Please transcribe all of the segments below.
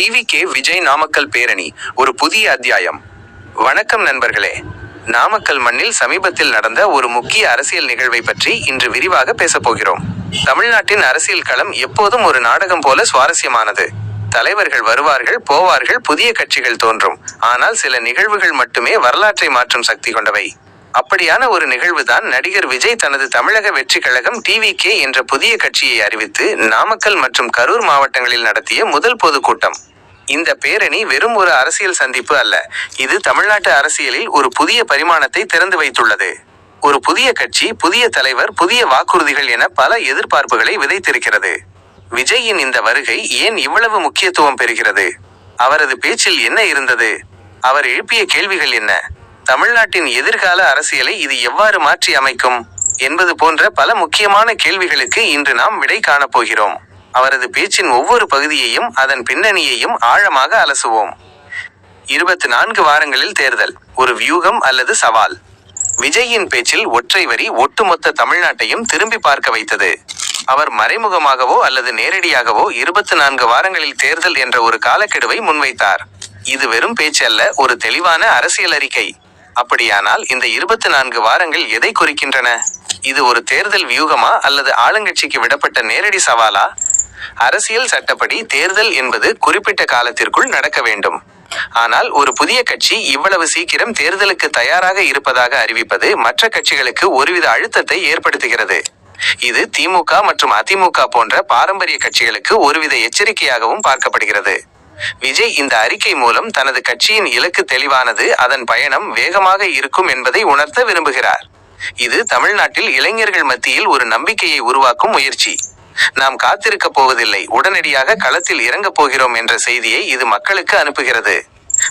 TVK Vijay Namakkal பேரணி ஒரு புதிய அத்தியாயம். வணக்கம் நண்பர்களே. நாமக்கல் மண்ணில் சமீபத்தில் நடந்த ஒரு முக்கிய அரசியல் நிகழ்வை பற்றி இன்று விரிவாக பேசப்போகிறோம் தமிழ்நாட்டின் அரசியல் களம் எப்போதும் ஒரு நாடகம் போல சுவாரஸ்யமானது. தலைவர்கள் வருவார்கள் போவார்கள் புதிய கட்சிகள் தோன்றும். ஆனால் சில நிகழ்வுகள் மட்டுமே வரலாற்றை மாற்றும் சக்தி கொண்டவை. அப்படியான ஒரு நிகழ்வுதான் நடிகர் விஜய் தனது தமிழக வெற்றி கழகம் டிவி கே என்ற புதிய கட்சியை அறிவித்து நாமக்கல் மற்றும் கரூர் மாவட்டங்களில் நடத்திய முதல் பொதுக்கூட்டம். இந்த பேரணி வெறும் ஒரு அரசியல் சந்திப்பு அல்ல இது தமிழ்நாட்டு அரசியலில் ஒரு புதிய பரிமாணத்தை திறந்து வைத்துள்ளது. ஒரு புதிய கட்சி புதிய தலைவர் புதிய வாக்குறுதிகள் என பல எதிர்பார்ப்புகளை விதைத்திருக்கிறது. விஜயின் இந்த வருகை ஏன் இவ்வளவு முக்கியத்துவம் பெறுகிறது? அவரது பேச்சில் என்ன இருந்தது? அவர் எழுப்பிய கேள்விகள் என்ன? தமிழ்நாட்டின் எதிர்கால அரசியலை இது எவ்வாறு மாற்றி அமைக்கும் என்பது போன்ற பல முக்கியமான கேள்விகளுக்கு இன்று நாம் விடை காணப்போகிறோம் அவரது பேச்சின் ஒவ்வொரு பகுதியையும் அதன் பின்னணியையும் ஆழமாக அலசுவோம். இருபத்தி நான்கு வாரங்களில் தேர்தல் ஒரு வியூகம் அல்லது சவால். விஜயின் பேச்சில் ஒற்றை வரி ஒட்டுமொத்த தமிழ்நாட்டையும் திரும்பி பார்க்க வைத்தது. அவர் மறைமுகமாகவோ அல்லது நேரடியாகவோ இருபத்தி நான்கு வாரங்களில் தேர்தல் என்ற ஒரு காலக்கெடுவை முன்வைத்தார். இது வெறும் பேச்சு அல்ல ஒரு தெளிவான அரசியல் அறிக்கை. அப்படியானால் இந்த இருபத்தி நான்கு வாரங்கள் எதை குறிக்கின்றன? இது ஒரு தேர்தல் வியூகமா அல்லது ஆளுங்கட்சிக்கு விடப்பட்ட நேரடி சவாலா? அரசியல் சட்டப்படி தேர்தல் என்பது குறிப்பிட்ட காலத்திற்குள் நடக்க வேண்டும். ஆனால் ஒரு புதிய கட்சி இவ்வளவு சீக்கிரம் தேர்தலுக்கு தயாராக இருப்பதாக அறிவிப்பது மற்ற கட்சிகளுக்கு ஒருவித அழுத்தத்தை ஏற்படுத்துகிறது. இது திமுக மற்றும் அதிமுக போன்ற பாரம்பரிய கட்சிகளுக்கு ஒருவித எச்சரிக்கையாகவும் பார்க்கப்படுகிறது. விஜய் இந்த அறிக்கை மூலம் தனது கட்சியின் இலக்கு தெளிவானது அதன் பயணம் வேகமாக இருக்கும் என்பதை உணர்த்த விரும்புகிறார். இது தமிழ்நாட்டில் இளைஞர்கள் மத்தியில் ஒரு நம்பிக்கையை உருவாக்கும் முயற்சி. நாம் காத்திருக்க போவதில்லை உடனடியாக களத்தில் இறங்கப் போகிறோம் என்ற செய்தியை இது மக்களுக்கு அனுப்புகிறது.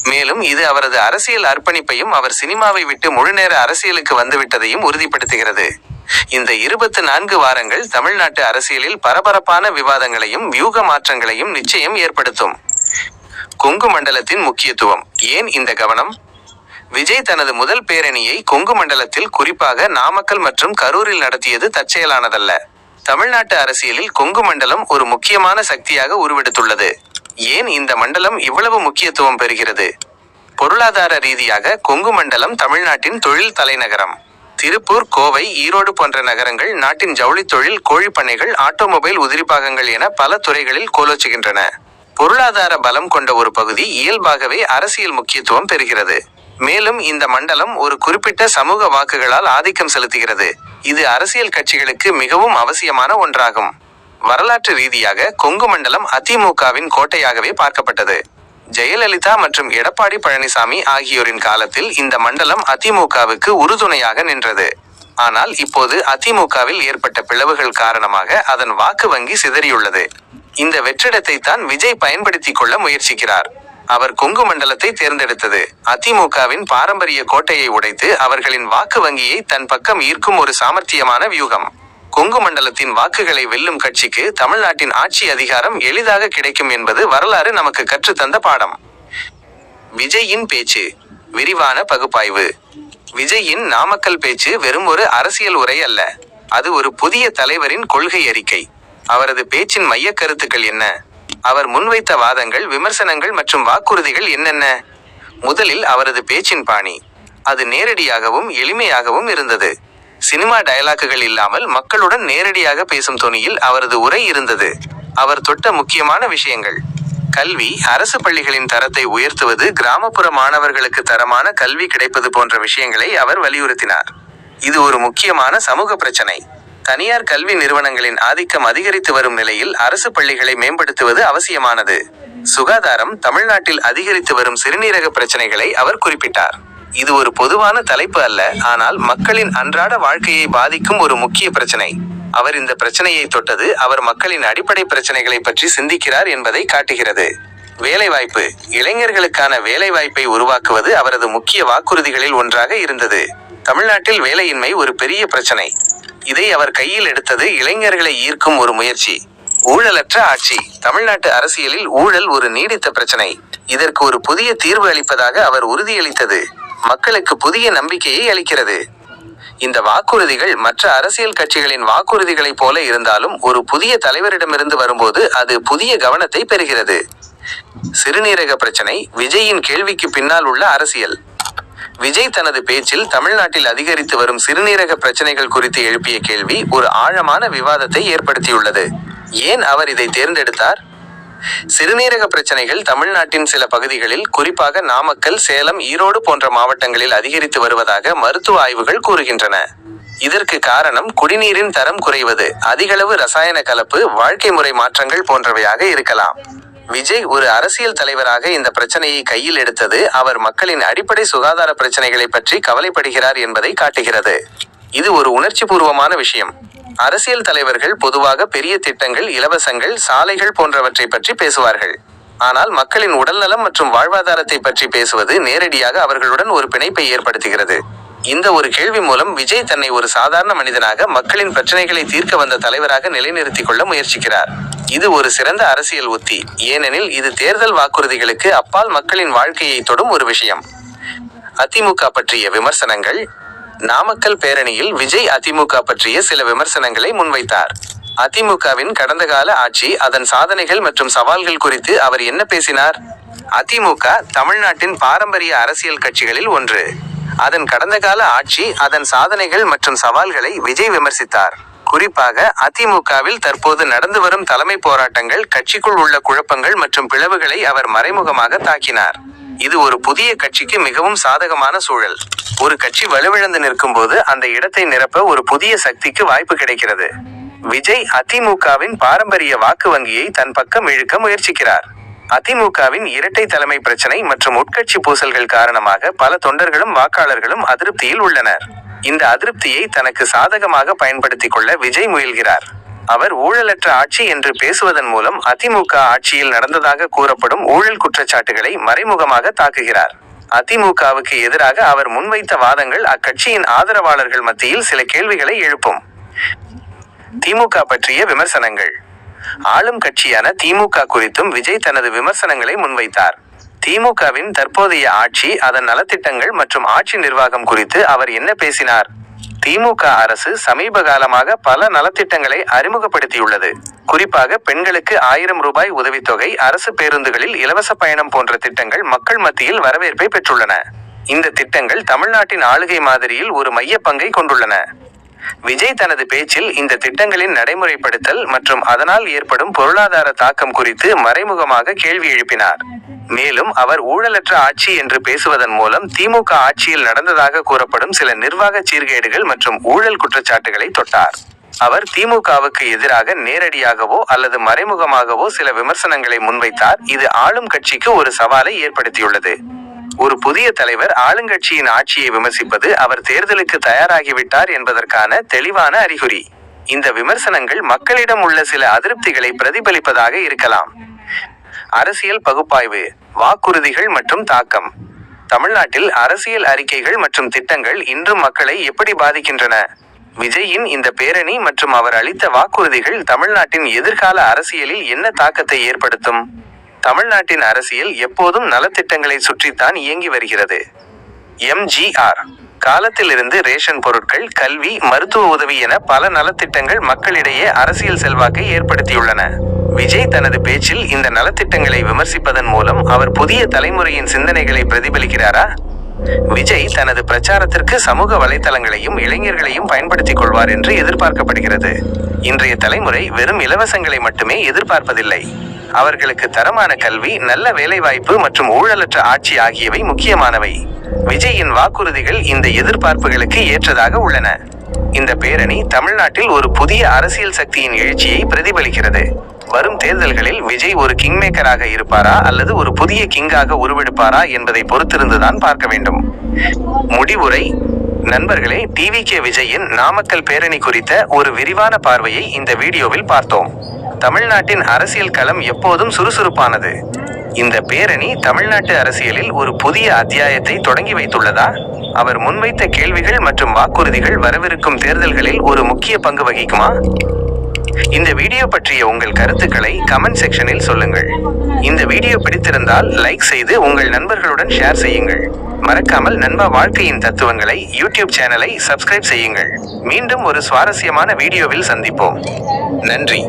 மேலும் இது அவரது அரசியல் அர்ப்பணிப்பையும் அவர் சினிமாவை விட்டு முழுநேர அரசியலுக்கு வந்துவிட்டதையும் உறுதிப்படுத்துகிறது. இந்த இருபத்தி நான்கு வாரங்கள் தமிழ்நாட்டு அரசியலில் பரபரப்பான விவாதங்களையும் வியூக மாற்றங்களையும் நிச்சயம் ஏற்படுத்தும். கொங்கு மண்டலத்தின் முக்கியத்துவம். ஏன் இந்த கவனம்? விஜய் தனது முதல் பேரணியை கொங்கு மண்டலத்தில் குறிப்பாக நாமக்கல் மற்றும் கரூரில் நடத்தியது தற்செயலானதல்ல. தமிழ்நாட்டு அரசியலில் கொங்கு மண்டலம் ஒரு முக்கியமான சக்தியாக உருவெடுத்துள்ளது. ஏன் இந்த மண்டலம் இவ்வளவு முக்கியத்துவம் பெறுகிறது? பொருளாதார ரீதியாக கொங்கு மண்டலம் தமிழ்நாட்டின் தொழில் தலைநகரம். திருப்பூர் கோவை ஈரோடு போன்ற நகரங்கள் நாட்டின் ஜவுளித் தொழில் கோழிப்பண்ணைகள் ஆட்டோமொபைல் உதிரிபாகங்கள் என பல துறைகளில் கோலோச்சுகின்றன. பொருளாதார பலம் கொண்ட ஒரு பகுதி இயல்பாகவே அரசியல் முக்கியத்துவம் பெறுகிறது. மேலும் இந்த மண்டலம் ஒரு குறிப்பிட்ட சமூக வாக்குகளால் ஆதிக்கம் செலுத்துகிறது. இது அரசியல் கட்சிகளுக்கு மிகவும் அவசியமான ஒன்றாகும். வரலாற்று ரீதியாக கொங்கு மண்டலம் அதிமுகவின் கோட்டையாகவே பார்க்கப்பட்டது. ஜெயலலிதா மற்றும் எடப்பாடி பழனிசாமி ஆகியோரின் காலத்தில் இந்த மண்டலம் அதிமுகவுக்கு உறுதுணையாக நின்றது. ஆனால் இப்போது அதிமுகவில் ஏற்பட்ட பிளவுகள் காரணமாக அதன் வாக்கு வங்கி சிதறியுள்ளது. இந்த வெற்றிடத்தை தான் விஜய் பயன்படுத்திக் கொள்ள முயற்சிக்கிறார். அவர் கொங்கு மண்டலத்தை தேர்ந்தெடுத்தது. அதிமுகவின் பாரம்பரிய கோட்டையை உடைத்து அவர்களின் வாக்கு வங்கியை தன் பக்கம் ஈர்க்கும் ஒரு சாமர்த்தியமான வியூகம். கொங்கு மண்டலத்தின் வாக்குகளை வெல்லும் கட்சிக்கு தமிழ்நாட்டின் ஆட்சி அதிகாரம் எளிதாக கிடைக்கும் என்பது வரலாறு நமக்கு கற்றுத்தந்த பாடம். விஜயின் பேச்சு விரிவான பகுப்பாய்வு. விஜயின் நாமக்கல் பேச்சு வெறும் ஒரு அரசியல் உரை அல்ல. அது ஒரு புதிய தலைவரின் கொள்கை அறிக்கை. அவரது பேச்சின் மையக் கருத்துக்கள் என்ன? அவர் முன்வைத்த வாதங்கள் விமர்சனங்கள் மற்றும் வாக்குறுதிகள் என்னென்ன? முதலில் அவரது பேச்சின் பாணி. அது நேரடியாகவும் எளிமையாகவும் இருந்தது. சினிமா டயலாக்குகள் இல்லாமல் மக்களுடன் நேரடியாக பேசும் துணியில் அவரது உரை இருந்தது. அவர் தொட்ட முக்கியமான விஷயங்கள். கல்வி அரசு பள்ளிகளின் தரத்தை உயர்த்துவது கிராமப்புற மாணவர்களுக்கு தரமான கல்வி கிடைப்பது போன்ற விஷயங்களை அவர் வலியுறுத்தினார். இது ஒரு முக்கியமான சமூக பிரச்சனை. தனியார் கல்வி நிறுவனங்களின் ஆதிக்கம் அதிகரித்து வரும் நிலையில் அரசு பள்ளிகளை மேம்படுத்துவது அவசியமானது. சுகாதாரம் தமிழ்நாட்டில் அதிகரித்து வரும் சிறுநீரக பிரச்சனைகளை அவர் குறிப்பிட்டார். இது ஒரு பொதுவான தலைப்பு அல்ல ஆனால் மக்களின் அன்றாட வாழ்க்கையை பாதிக்கும் ஒரு முக்கிய பிரச்சனை. அவர் இந்த பிரச்சனையை தொட்டது அவர் மக்களின் அடிப்படை பிரச்சனைகளை பற்றி சிந்திக்கிறார் என்பதை காட்டுகிறது. வேலைவாய்ப்பு இளைஞர்களுக்கான வேலைவாய்ப்பை உருவாக்குவது அவரது முக்கிய வாக்குறுதிகளில் ஒன்றாக இருந்தது. தமிழ்நாட்டில் வேலையின்மை ஒரு பெரிய பிரச்சனை. இதை அவர் கையில் எடுத்தது இளைஞர்களை ஈர்க்கும் ஒரு முயற்சி. ஊழலற்ற ஆட்சி. தமிழ்நாட்டு அரசியலில் ஊழல் ஒரு நீடித்த பிரச்சனை. இதற்கு ஒரு புதிய தீர்வு அளிப்பதாக அவர் உறுதியளித்தது. மக்களுக்கு புதிய நம்பிக்கையை அளிக்கிறது. இந்த வாக்குறுதிகள் மற்ற அரசியல் கட்சிகளின் வாக்குறுதிகளைப் போல இருந்தாலும் ஒரு புதிய தலைவரிடமிருந்து வரும்போது அது புதிய கவனத்தை பெறுகிறது. சிறுநீரக பிரச்சனை விஜயின் கேள்விக்கு பின்னால் உள்ள அரசியல். விஜய் தனது பேச்சில் தமிழ்நாட்டில் அதிகரித்து வரும் சிறுநீரக பிரச்சனைகள் குறித்து எழுப்பிய கேள்வி ஒரு ஆழமான விவாதத்தை ஏற்படுத்தியுள்ளது. ஏன் அவர் இதை தேர்ந்தெடுத்தார்? சிறுநீரக பிரச்சனைகள் தமிழ்நாட்டின் சில பகுதிகளில் குறிப்பாக நாமக்கல் சேலம் ஈரோடு போன்ற மாவட்டங்களில் அதிகரித்து வருவதாக மருத்துவ ஆய்வுகள் கூறுகின்றன. இதற்கு காரணம் குடிநீரின் தரம் குறைவது அதிகளவு ரசாயன கலப்பு வாழ்க்கை முறை மாற்றங்கள் போன்றவையாக இருக்கலாம். விஜய் ஒரு அரசியல் தலைவராக இந்த பிரச்சனையை கையில் எடுத்தது அவர் மக்களின் அடிப்படை சுகாதார பிரச்சனைகளை பற்றி கவலைப்படுகிறார் என்பதை காட்டுகிறது. இது ஒரு உணர்ச்சிபூர்வமான விஷயம். அரசியல் தலைவர்கள் பொதுவாக பெரிய திட்டங்கள் இலவசங்கள் சாலைகள் போன்றவற்றை பற்றி பேசுவார்கள். ஆனால் மக்களின் உடல்நலம் மற்றும் வாழ்வாதாரத்தை பற்றி பேசுவது நேரடியாக அவர்களுடன் ஒரு பிணைப்பை ஏற்படுத்துகிறது. இந்த ஒரு கேள்வி மூலம் விஜய் தன்னை ஒரு சாதாரண மனிதனாக மக்களின் பிரச்சனைகளை தீர்க்க வந்த தலைவராக நிலைநிறுத்திக் கொள்ள முயற்சிக்கிறார். இது ஒரு சிறந்த அரசியல் உத்தி. ஏனெனில் இது தேர்தல் வாக்குறுதிகளுக்கு அப்பால் மக்களின் வாழ்க்கையை தொடும் ஒரு விஷயம். அதிமுக பற்றிய விமர்சனங்கள். நாமக்கல் பேரணியில் விஜய் அதிமுக பற்றிய சில விமர்சனங்களை முன்வைத்தார். அதிமுகவின் கடந்த கால ஆட்சி அதன் சாதனைகள் மற்றும் சவால்கள் குறித்து அவர் என்ன பேசினார்? அதிமுக தமிழ்நாட்டின் பாரம்பரிய அரசியல் கட்சிகளில் ஒன்று. அதன் கடந்த கால ஆட்சி அதன் சாதனைகள் மற்றும் சவால்களை விஜய் விமர்சித்தார். குறிப்பாக அதிமுகவில் தற்போது நடந்து வரும் தலைமை போராட்டங்கள் கட்சிக்குள் உள்ள குழப்பங்கள் மற்றும் பிளவுகளை அவர் மறைமுகமாக தாக்கினார். இது ஒரு புதிய கட்சிக்கு மிகவும் சாதகமான சூழல். ஒரு கட்சி வலுவிழந்து நிற்கும் போது அந்த இடத்தை நிரப்ப ஒரு புதிய சக்திக்கு வாய்ப்பு கிடைக்கிறது. விஜய் அதிமுகவின் பாரம்பரிய வாக்கு வங்கியை தன் பக்கம் இழுக்க முயற்சிக்கிறார். அதிமுகவின் இரட்டை தலைமை பிரச்சனை மற்றும் உட்கட்சி பூசல்கள் காரணமாக பல தொண்டர்களும் வாக்காளர்களும் அதிருப்தியில் உள்ளனர். இந்த அதிருப்தியை தனக்கு சாதகமாக பயன்படுத்திக் கொள்ள விஜய் முயல்கிறார். அவர் ஊழலற்ற ஆட்சி என்று பேசுவதன் மூலம் அதிமுக ஆட்சியில் நடந்ததாக கூறப்படும் ஊழல் குற்றச்சாட்டுகளை மறைமுகமாக தாக்குகிறார். அதிமுகவுக்கு எதிராக அவர் முன்வைத்த வாதங்கள் அக்கட்சியின் ஆதரவாளர்கள் மத்தியில் சில கேள்விகளை எழுப்பும். திமுக பற்றிய விமர்சனங்கள். ஆளும் கட்சியான திமுக குறித்தும் விஜய் தனது விமர்சனங்களை முன்வைத்தார். திமுகவின் தற்போதைய ஆட்சி அதன் நலத்திட்டங்கள் மற்றும் ஆட்சி நிர்வாகம் குறித்து அவர் என்ன பேசினார்? திமுக அரசு சமீப காலமாக பல நலத்திட்டங்களை அறிமுகப்படுத்தியுள்ளது. குறிப்பாக பெண்களுக்கு ஆயிரம் ரூபாய் உதவித்தொகை அரசு பேருந்துகளில் இலவச பயணம் போன்ற திட்டங்கள் மக்கள் மத்தியில் வரவேற்பை பெற்றுள்ளன. இந்த திட்டங்கள் தமிழ்நாட்டின் ஆளுகை மாதிரியில் ஒரு மைய பங்கை கொண்டுள்ளன. விஜய் தனது பேச்சில் இந்த திட்டங்களின் நடைமுறைப்படுத்தல் மற்றும் அதனால் ஏற்படும் பொருளாதார தாக்கம் குறித்து மறைமுகமாக கேள்வி எழுப்பினார். மேலும் அவர் ஊழலற்ற ஆட்சி என்று பேசுவதன் மூலம் திமுக ஆட்சியில் நடந்ததாக கூறப்படும் சில நிர்வாக சீர்கேடுகள் மற்றும் ஊழல் குற்றச்சாட்டுகளை தொட்டார். அவர் திமுகவுக்கு எதிராக நேரடியாகவோ அல்லது மறைமுகமாகவோ சில விமர்சனங்களை முன்வைத்தார். இது ஆளும் கட்சிக்கு ஒரு சவாலை ஏற்படுத்தியுள்ளது. ஒரு புதிய தலைவர் ஆளுங்கட்சியின் ஆட்சியை விமர்சிப்பது அவர் தேர்தலுக்கு தயாராகிவிட்டார் என்பதற்கான தெளிவான அறிகுறி. இந்த விமர்சனங்கள் மக்களிடம் உள்ள சில அதிருப்திகளை பிரதிபலிப்பதாக இருக்கலாம். அரசியல் பகுப்பாய்வு வாக்குறுதிகள் மற்றும் தாக்கம். தமிழ்நாட்டில் அரசியல் அறிக்கைகள் மற்றும் திட்டங்கள் இன்றும் மக்களை எப்படி பாதிக்கின்றன? விஜயின் இந்த பேரணி மற்றும் அவர் அளித்த வாக்குறுதிகள் தமிழ்நாட்டின் எதிர்கால அரசியலில் என்ன தாக்கத்தை ஏற்படுத்தும்? தமிழ்நாட்டின் அரசியல் எப்போதும் நலத்திட்டங்களை சுற்றித்தான் இயங்கி வருகிறது. எம்ஜிஆர் காலத்திலிருந்து ரேஷன் பொருட்கள் கல்வி மருத்துவ உதவி என பல நலத்திட்டங்கள் மக்களிடையே அரசியல் செல்வாக்கை ஏற்படுத்தியுள்ளன. விஜய் தனது பேச்சில் இந்த நலத்திட்டங்களை விமர்சிப்பதன் மூலம் அவர் புதிய தலைமுறையின் சிந்தனைகளை பிரதிபலிக்கிறாரா? விஜய் தனது பிரச்சாரத்திற்கு சமூக வலைதளங்களையும் இளைஞர்களையும் பயன்படுத்திக் கொள்வார் என்று எதிர்பார்க்கப்படுகிறது. இன்றைய தலைமுறை வெறும் இலவசங்களை மட்டுமே எதிர்பார்ப்பதில்லை. அவர்களுக்கு தரமான கல்வி நல்ல வேலைவாய்ப்பு மற்றும் ஊழலற்ற ஆட்சி ஆகியவை முக்கியமானவை. விஜயின் வாக்குறுதிகள் இந்த எதிர்பார்ப்புகளுக்கு ஏற்றதாக உள்ளன. இந்த பேரணி தமிழ்நாட்டில் ஒரு புதிய அரசியல் சக்தியின் எழுச்சியை பிரதிபலிக்கிறது. வரும் தேர்தல்களில் விஜய் ஒரு கிங்மேக்கராக இருப்பாரா அல்லது ஒரு புதிய கிங்காக உருவெடுப்பாரா என்பதை பொறுத்திருந்துதான் பார்க்க வேண்டும். முடிவுரை. நண்பர்களே டிவி கே விஜயின் நாமக்கல் பேரணி குறித்த ஒரு விரிவான பார்வையை இந்த வீடியோவில் பார்த்தோம். தமிழ்நாட்டின் அரசியல் களம் எப்போதும் சுறுசுறுப்பானது. இந்த பேரணி தமிழ்நாட்டு அரசியலில் ஒரு புதிய அத்தியாயத்தை தொடங்கி வைத்துள்ளதா? அவர் முன்வைத்த கேள்விகள் மற்றும் வாக்குறுதிகள் வரவிருக்கும் தேர்தல்களில் ஒரு முக்கிய பங்கு வகிக்குமா? இந்த வீடியோ பற்றிய உங்கள் கருத்துக்களை கமெண்ட் செக்ஷனில் சொல்லுங்கள். இந்த வீடியோ பிடித்திருந்தால் லைக் செய்து உங்கள் நண்பர்களுடன் ஷேர் செய்யுங்கள். மறக்காமல் நண்பா வாழ்க்கையின் தத்துவங்களை யூடியூப் சேனலை சப்ஸ்கிரைப் செய்யுங்கள். மீண்டும் ஒரு சுவாரஸ்யமான வீடியோவில் சந்திப்போம். நன்றி.